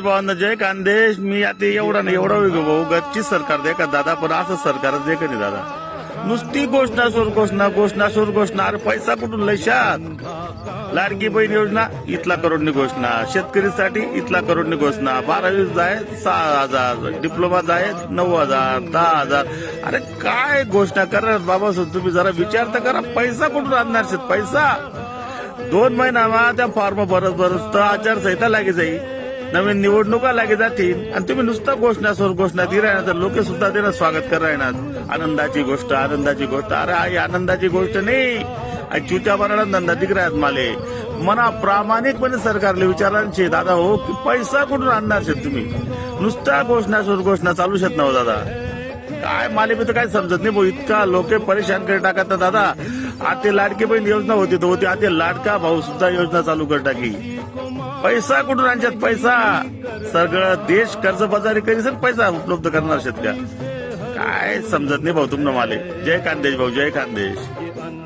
भावांना जय कांदेश मी आता एवढा नाही एवढा वेगळं भाऊ. गच्ची सरकार दे का दादा? पण असं सरकार दे का नाही दादा? नुसती घोषणा सोर घोषणा घोषणा सोर घोषणा. अरे पैसा कुठून लैशात? लाडकी बहीण योजना इथला करोडनी घोषणा. शेतकरीसाठी इथला करोडनी घोषणा. बारावी जाय सहा हजार. डिप्लोमा जाय नऊ हजार दहा हजार. अरे काय घोषणा करणार बाबा तुम्ही जरा विचार तर करा. पैसा कुठून आणणार शेत? पैसा? दोन महिना त्या फॉर्म भरत भरत तर आचारसंहिता लागे जाईल नवीन निवडणुका लागे जातील आणि तुम्ही नुसतं घोषणा सोर घोषणा ती राहणार तर लोक सुद्धा त्यांना स्वागत कर राहणार आनंदाची गोष्ट आनंदाची गोष्ट. अरे आई आनंदाची गोष्ट नाही. आई चुत्या बनाडा धंदा दिग्रायात माले. मना प्रामाणिकपणे सरकारला विचारांचे दादा हो की पैसा कुठून आणणार शेत तुम्ही? नुसता घोषणा सोर घोषणा चालू शकत ना हो दादा. काय माले मी तर काय समजत नाही भाऊ इतका लोक परेशान कर टाकत ना दादा. आता लाडकी बहीण योजना होती तर होती. आता लाडका भाऊ सुद्धा योजना चालू कर टाकी. पैसा कुठून आणतात पैसा. सगळं देश कर्जबाजारी करीस पैसा उपलब्ध करणार शेतकऱ्या. काय समजत नाही भाऊ तुम्हाला माले जय खानदेश भाऊ जय खानदेश